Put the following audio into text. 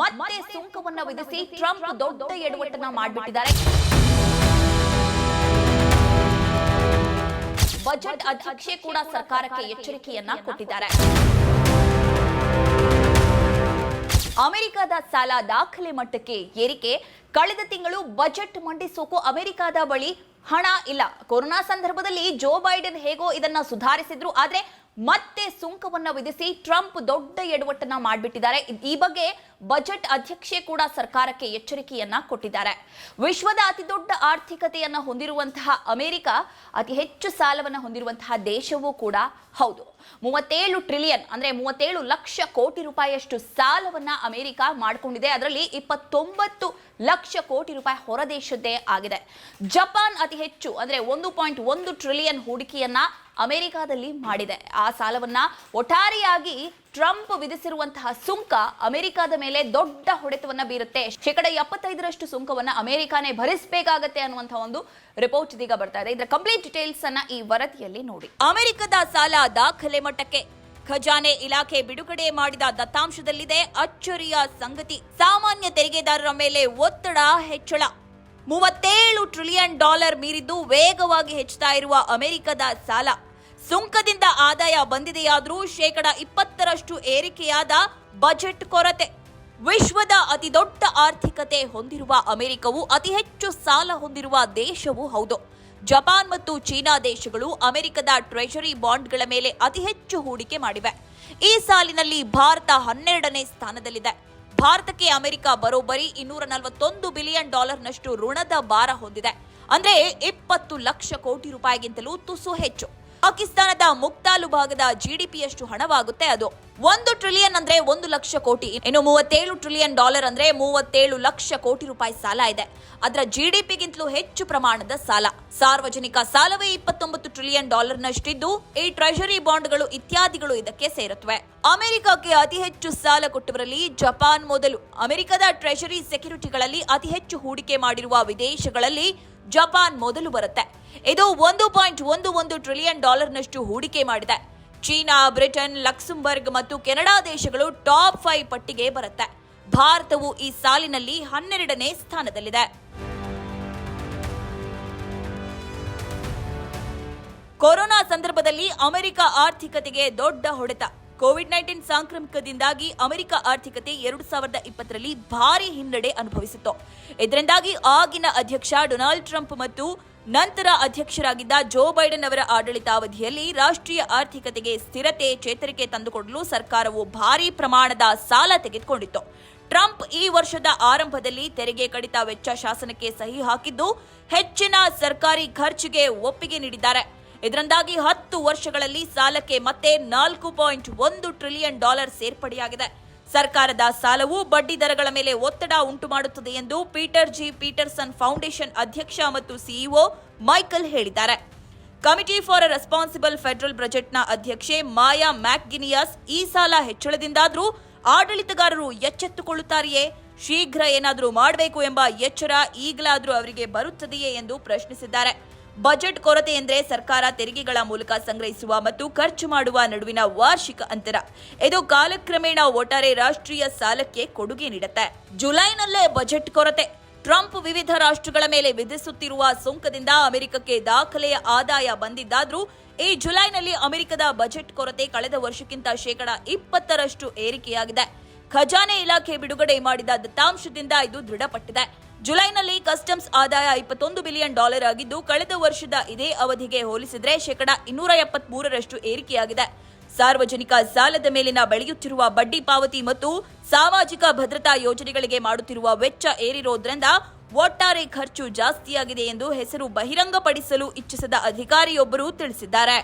ಮತ್ತೆ ಸುಂಕವನ್ನ ವಿಧಿಸಿ ಟ್ರಂಪ್ ದೊಡ್ಡ ಎಡವಟ್ಟನ್ನ ಮಾಡಿಬಿಟ್ಟಿದ್ದಾರೆ. ಬಜೆಟ್ ಅಧ್ಯಕ್ಷೆ ಕೂಡ ಸರ್ಕಾರಕ್ಕೆ ಎಚ್ಚರಿಕೆಯನ್ನ ಕೊಟ್ಟಿದ್ದಾರೆ. ಅಮೆರಿಕದ ಸಾಲ ದಾಖಲೆ ಮಟ್ಟಕ್ಕೆ ಏರಿಕೆ, ಕಳೆದ ತಿಂಗಳು ಬಜೆಟ್ ಮಂಡಿಸೋಕು ಅಮೆರಿಕದ ಬಳಿ ಹಣ ಇಲ್ಲ. ಕೊರೋನಾ ಸಂದರ್ಭದಲ್ಲಿ ಜೋ ಬೈಡನ್ ಹೇಗೋ ಇದನ್ನ ಸುಧಾರಿಸಿದ್ರು, ಆದ್ರೆ ಮತ್ತೆ ಸುಂಕವನ್ನ ವಿಧಿಸಿ ಟ್ರಂಪ್ ದೊಡ್ಡ ಎಡವಟ್ಟನ್ನ ಮಾಡಿಬಿಟ್ಟಿದ್ದಾರೆ. ಈ ಬಗ್ಗೆ ಬಜೆಟ್ ಅಧ್ಯಕ್ಷೆ ಕೂಡ ಸರ್ಕಾರಕ್ಕೆ ಎಚ್ಚರಿಕೆಯನ್ನ ಕೊಟ್ಟಿದ್ದಾರೆ. ವಿಶ್ವದ ಅತಿ ದೊಡ್ಡ ಆರ್ಥಿಕತೆಯನ್ನ ಹೊಂದಿರುವಂತಹ ಅಮೆರಿಕ ಅತಿ ಹೆಚ್ಚು ಸಾಲವನ್ನ ಹೊಂದಿರುವಂತಹ ದೇಶವೂ ಕೂಡ ಹೌದು. ಮೂವತ್ತೇಳು ಟ್ರಿಲಿಯನ್ ಅಂದ್ರೆ ಮೂವತ್ತೇಳು ಲಕ್ಷ ಕೋಟಿ ರೂಪಾಯಿಯಷ್ಟು ಸಾಲವನ್ನ ಅಮೆರಿಕ ಮಾಡಿಕೊಂಡಿದೆ. ಅದರಲ್ಲಿ ಇಪ್ಪತ್ತೊಂಬತ್ತು ಲಕ್ಷ ಕೋಟಿ ರೂಪಾಯಿ ಹೊರದೇಶದ್ದೇ ಆಗಿದೆ. ಜಪಾನ್ ಅತಿ ಹೆಚ್ಚು ಅಂದ್ರೆ ಒಂದು ಪಾಯಿಂಟ್ ಒಂದು ಟ್ರಿಲಿಯನ್ ಹೂಡಿಕೆಯನ್ನ ಅಮೆರಿಕಾದಲ್ಲಿ ಮಾಡಿದೆ. ಆ ಸಾಲವನ್ನ ಒಟ್ಟಾರೆಯಾಗಿ ಟ್ರಂಪ್ ವಿಧಿಸಿರುವಂತಹ ಸುಂಕ ಅಮೆರಿಕದ ಮೇಲೆ ದೊಡ್ಡ ಹೊಡೆತವನ್ನ ಬೀರುತ್ತೆ. ಶೇಕಡ ಎಪ್ಪತ್ತೈದರಷ್ಟು ಸುಂಕವನ್ನ ಅಮೆರಿಕಾನೇ ಭರಿಸಬೇಕಾಗತ್ತೆ ಅನ್ನುವಂತಹ ಒಂದು ರಿಪೋರ್ಟ್ ಇದೀಗ ಬರ್ತಾ ಇದೆ. ಇದರ ಕಂಪ್ಲೀಟ್ ಡೀಟೇಲ್ಸ್ ಅನ್ನ ಈ ವರದಿಯಲ್ಲಿ ನೋಡಿ. ಅಮೆರಿಕದ ಸಾಲ ದಾಖಲೆ ಮಟ್ಟಕ್ಕೆ ಖಜಾನೆ ಇಲಾಖೆ ಬಿಡುಗಡೆ ಮಾಡಿದ ದತ್ತಾಂಶದಲ್ಲಿದೆ. ಅಚ್ಚರಿಯ ಸಂಗತಿ. ಸಾಮಾನ್ಯ ತೆರಿಗೆದಾರರ ಮೇಲೆ ಒತ್ತಡ ಹೆಚ್ಚಳ. ಮೂವತ್ತೇಳು ಟ್ರಿಲಿಯನ್ ಡಾಲರ್ ಮೀರಿದ್ದು ವೇಗವಾಗಿ ಹೆಚ್ಚುತ್ತಾ ಇರುವ ಅಮೆರಿಕದ ಸಾಲ. ಸುಂಕದಿಂದ ಆದಾಯ ಬಂದಿದೆಯಾದರೂ ಶೇಕಡ ಇಪ್ಪತ್ತರಷ್ಟು ಏರಿಕೆಯಾದ ಬಜೆಟ್ ಕೊರತೆ. ವಿಶ್ವದ ಅತಿದೊಡ್ಡ ಆರ್ಥಿಕತೆ ಹೊಂದಿರುವ ಅಮೆರಿಕವು ಅತಿ ಹೆಚ್ಚು ಸಾಲ ಹೊಂದಿರುವ ದೇಶವೂ ಹೌದು. ಜಪಾನ್ ಮತ್ತು ಚೀನಾ ದೇಶಗಳು ಅಮೆರಿಕದ ಟ್ರೆಷರಿ ಬಾಂಡ್ಗಳ ಮೇಲೆ ಅತಿ ಹೆಚ್ಚು ಹೂಡಿಕೆ ಮಾಡಿವೆ. ಈ ಸಾಲಿನಲ್ಲಿ ಭಾರತ ಹನ್ನೆರಡನೇ ಸ್ಥಾನದಲ್ಲಿದೆ. ಭಾರತಕ್ಕೆ ಅಮೆರಿಕ ಬರೋಬ್ಬರಿ ಇನ್ನೂರ ನಲವತ್ತೊಂದು ಬಿಲಿಯನ್ ಡಾಲರ್ನಷ್ಟು ಋಣದ ಭಾರ ಹೊಂದಿದೆ. ಅಂದ್ರೆ ಇಪ್ಪತ್ತು ಲಕ್ಷ ಕೋಟಿ ರೂಪಾಯಿಗಿಂತಲೂ ತುಸು ಹೆಚ್ಚು. ಪಾಕಿಸ್ತಾನದ ಮುಕ್ತಾಲು ಭಾಗದ ಜಿಡಿಪಿಯಷ್ಟು ಹಣವಾಗುತ್ತೆ ಅದು. ಒಂದು ಟ್ರಿಲಿಯನ್ ಅಂದ್ರೆ ಒಂದು ಲಕ್ಷ ಕೋಟಿ. ಇನ್ನು ಮೂವತ್ತೇಳು ಟ್ರಿಲಿಯನ್ ಡಾಲರ್ ಅಂದ್ರೆ ಮೂವತ್ತೇಳು ಲಕ್ಷ ಕೋಟಿ ರೂಪಾಯಿ ಸಾಲ ಇದೆ. ಅದರ ಜಿಡಿಪಿಗಿಂತಲೂ ಹೆಚ್ಚು ಪ್ರಮಾಣದ ಸಾಲ. ಸಾರ್ವಜನಿಕ ಸಾಲವೇ ಇಪ್ಪತ್ತೊಂಬತ್ತು ಟ್ರಿಲಿಯನ್ ಡಾಲರ್ ನಷ್ಟಿದ್ದು ಈ ಟ್ರೆಷರಿ ಬಾಂಡ್ಗಳು ಇತ್ಯಾದಿಗಳು ಇದಕ್ಕೆ ಸೇರುತ್ತವೆ. ಅಮೆರಿಕಕ್ಕೆ ಅತಿ ಹೆಚ್ಚು ಸಾಲ ಕೊಟ್ಟವರಲ್ಲಿ ಜಪಾನ್ ಮೊದಲು. ಅಮೆರಿಕದ ಟ್ರೆಷರಿ ಸೆಕ್ಯೂರಿಟಿಗಳಲ್ಲಿ ಅತಿ ಹೆಚ್ಚು ಹೂಡಿಕೆ ಮಾಡಿರುವ ವಿದೇಶಗಳಲ್ಲಿ ಜಪಾನ್ ಮೊದಲು ಬರುತ್ತೆ. ಇದು ಒಂದು ಪಾಯಿಂಟ್ ಒಂದು ಒಂದು ಟ್ರಿಲಿಯನ್ ಡಾಲರ್ನಷ್ಟು ಹೂಡಿಕೆ ಮಾಡಿದೆ. ಚೀನಾ, ಬ್ರಿಟನ್, ಲಕ್ಸಂಬರ್ಗ್ ಮತ್ತು ಕೆನಡಾ ದೇಶಗಳು ಟಾಪ್ ಫೈವ್ ಪಟ್ಟಿಗೆ ಬರುತ್ತೆ. ಭಾರತವು ಈ ಸಾಲಿನಲ್ಲಿ ಹನ್ನೆರಡನೇ ಸ್ಥಾನದಲ್ಲಿದೆ. ಕೊರೋನಾ ಸಂದರ್ಭದಲ್ಲಿ ಅಮೆರಿಕ ಆರ್ಥಿಕತೆಗೆ ದೊಡ್ಡ ಹೊಡೆತ. ಕೋವಿಡ್ ನೈನ್ಟೀನ್ ಸಾಂಕ್ರಾಮಿಕದಿಂದಾಗಿ ಅಮೆರಿಕ ಆರ್ಥಿಕತೆ ಎರಡು ಸಾವಿರದ ಇಪ್ಪತ್ತರಲ್ಲಿ ಭಾರಿ ಹಿನ್ನಡೆ ಅನುಭವಿಸಿತ್ತು. ಇದರಿಂದಾಗಿ ಆಗಿನ ಅಧ್ಯಕ್ಷ ಡೊನಾಲ್ಡ್ ಟ್ರಂಪ್ ಮತ್ತು ನಂತರ ಅಧ್ಯಕ್ಷರಾಗಿದ್ದ ಜೋ ಬೈಡನ್ ಅವರ ಆಡಳಿತಾವಧಿಯಲ್ಲಿ ರಾಷ್ಟ್ರೀಯ ಆರ್ಥಿಕತೆಗೆ ಸ್ಥಿರತೆ, ಚೇತರಿಕೆ ತಂದುಕೊಡಲು ಸರ್ಕಾರವು ಭಾರಿ ಪ್ರಮಾಣದ ಸಾಲ ತೆಗೆದುಕೊಂಡಿತ್ತು. ಟ್ರಂಪ್ ಈ ವರ್ಷದ ಆರಂಭದಲ್ಲಿ ತೆರಿಗೆ ಕಡಿತ ವೆಚ್ಚ ಶಾಸನಕ್ಕೆ ಸಹಿ ಹಾಕಿದ್ದು ಹೆಚ್ಚಿನ ಸರ್ಕಾರಿ ಖರ್ಚಿಗೆ ಒಪ್ಪಿಗೆ ನೀಡಿದ್ದಾರೆ. ಇದರಿಂದಾಗಿ ಹತ್ತು ವರ್ಷಗಳಲ್ಲಿ ಸಾಲಕ್ಕೆ ಮತ್ತೆ ನಾಲ್ಕು ಪಾಯಿಂಟ್ ಒಂದು ಟ್ರಿಲಿಯನ್ ಡಾಲರ್ ಸೇರ್ಪಡೆಯಾಗಿದೆ. ಸರ್ಕಾರದ ಸಾಲವು ಬಡ್ಡಿ ದರಗಳ ಮೇಲೆ ಒತ್ತಡ ಉಂಟು ಮಾಡುತ್ತದೆ ಎಂದು ಪೀಟರ್ ಜಿ ಪೀಟರ್ಸನ್ ಫೌಂಡೇಶನ್ ಅಧ್ಯಕ್ಷ ಮತ್ತು ಸಿಇಒ ಮೈಕಲ್ ಹೇಳಿದ್ದಾರೆ. ಕಮಿಟಿ ಫಾರ್ ರೆಸ್ಪಾನ್ಸಿಬಲ್ ಫೆಡರಲ್ ಬಜೆಟ್ನ ಅಧ್ಯಕ್ಷೆ ಮಾಯಾ ಮ್ಯಾಕ್ಗಿನಿಯಾಸ್ ಈ ಸಾಲ ಹೆಚ್ಚಳದಿಂದಾದರೂ ಆಡಳಿತಗಾರರು ಎಚ್ಚೆತ್ತುಕೊಳ್ಳುತ್ತಾರೆಯೇ? ಶೀಘ್ರ ಏನಾದರೂ ಮಾಡಬೇಕು ಎಂಬ ಎಚ್ಚರ ಈಗಲಾದರೂ ಅವರಿಗೆ ಬರುತ್ತದೆಯೇ ಎಂದು ಪ್ರಶ್ನಿಸಿದ್ದಾರೆ. ಬಜೆಟ್ ಕೊರತೆ ಎಂದರೆ ಸರ್ಕಾರ ತೆರಿಗೆಗಳ ಮೂಲಕ ಸಂಗ್ರಹಿಸುವ ಮತ್ತು ಖರ್ಚು ಮಾಡುವ ನಡುವಿನ ವಾರ್ಷಿಕ ಅಂತರ. ಇದು ಕಾಲಕ್ರಮೇಣ ಒಟ್ಟಾರೆ ರಾಷ್ಟ್ರೀಯ ಸಾಲಕ್ಕೆ ಕೊಡುಗೆ ನೀಡುತ್ತೆ. ಜುಲೈನಲ್ಲೇ ಬಜೆಟ್ ಕೊರತೆ. ಟ್ರಂಪ್ ವಿವಿಧ ರಾಷ್ಟ್ರಗಳ ಮೇಲೆ ವಿಧಿಸುತ್ತಿರುವ ಸುಂಕದಿಂದ ಅಮೆರಿಕಕ್ಕೆ ದಾಖಲೆಯ ಆದಾಯ ಬಂದಿದ್ದಾದ್ರೂ ಈ ಜುಲೈನಲ್ಲಿ ಅಮೆರಿಕದ ಬಜೆಟ್ ಕೊರತೆ ಕಳೆದ ವರ್ಷಕ್ಕಿಂತ ಶೇಕಡ ಇಪ್ಪತ್ತರಷ್ಟು ಏರಿಕೆಯಾಗಿದೆ. ಖಜಾನೆ ಇಲಾಖೆ ಬಿಡುಗಡೆ ಮಾಡಿದ ದತ್ತಾಂಶದಿಂದ ಇದು ದೃಢಪಟ್ಟಿದೆ. ಜುಲೈನಲ್ಲಿ ಕಸ್ಟಮ್ಸ್ ಆದಾಯ ಇಪ್ಪತ್ತೊಂದು ಬಿಲಿಯನ್ ಡಾಲರ್ ಆಗಿದ್ದು ಕಳೆದ ವರ್ಷದ ಇದೇ ಅವಧಿಗೆ ಹೋಲಿಸಿದರೆ ಶೇಕಡ ಇನ್ನೂರ ಎಪ್ಪತ್ಮೂರರಷ್ಟು ಏರಿಕೆಯಾಗಿದೆ. ಸಾರ್ವಜನಿಕ ಸಾಲದ ಮೇಲಿನ ಬೆಳೆಯುತ್ತಿರುವ ಬಡ್ಡಿ ಪಾವತಿ ಮತ್ತು ಸಾಮಾಜಿಕ ಭದ್ರತಾ ಯೋಜನೆಗಳಿಗೆ ಮಾಡುತ್ತಿರುವ ವೆಚ್ಚ ಏರಿರೋದ್ರಿಂದ ಒಟ್ಟಾರೆ ಖರ್ಚು ಜಾಸ್ತಿಯಾಗಿದೆ ಎಂದು ಹೆಸರು ಬಹಿರಂಗಪಡಿಸಲು ಇಚ್ಛಿಸದ ಅಧಿಕಾರಿಯೊಬ್ಬರು ತಿಳಿಸಿದ್ದಾರೆ.